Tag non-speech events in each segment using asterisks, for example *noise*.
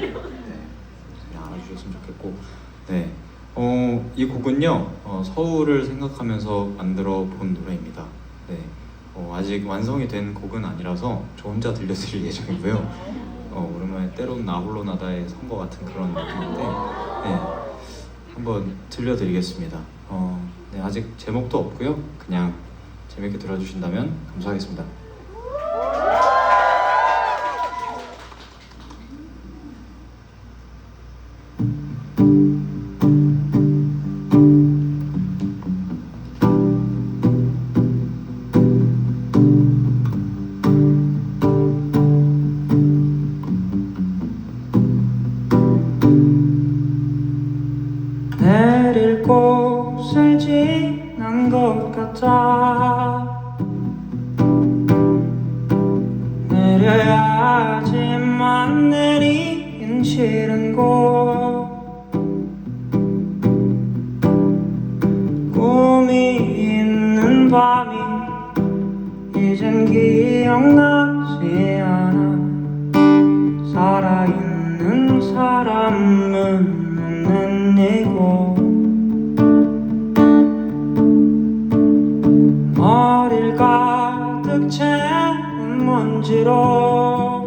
네, 알아주셨으면 좋겠고 네, 어, 이 곡은요 어, 서울을 생각하면서 만들어 본 노래입니다. 네, 어, 아직 완성이 된 곡은 아니라서 저 혼자 들려드릴 *laughs* 예정이고요. 어, 오랜만에 때론 나 홀로 나다의 선거 같은 그런 느낌인데 네, 한번 들려드리겠습니다. 어, 네, 아직 제목도 없고요. 그냥 재밌게 들어주신다면 감사하겠습니다. 내릴 곳을 지난 것 같아. 내려야지만 내리긴 싫은 곳. 꿈이 있는 밤이 이젠 기억나지 않아. 살아있는 사람은 먼지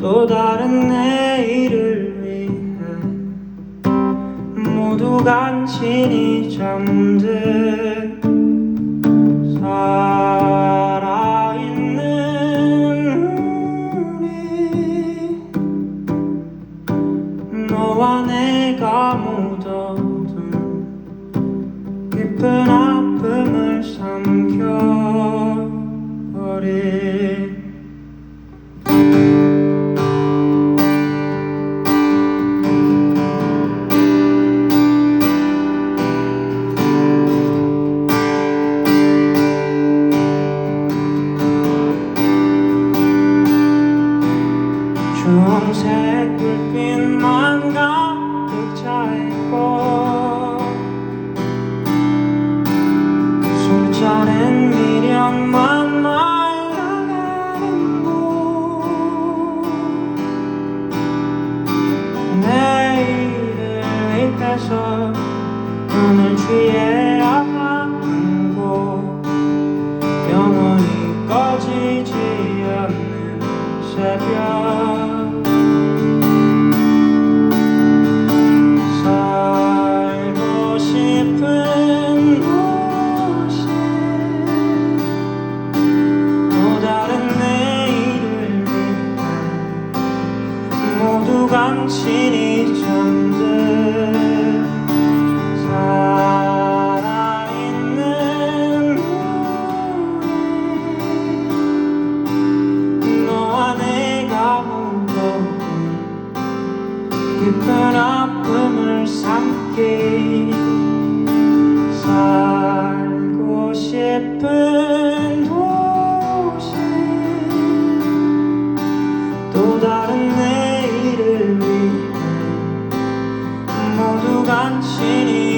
또 다른 내일을 위해 모두 간신히 잠든 살아있는 우리. 너와 내가 묻어둔 깊은 오늘 깊은 아픔을 삼키 살고 싶은 도시 또 다른 내일을 위해 모두 간신히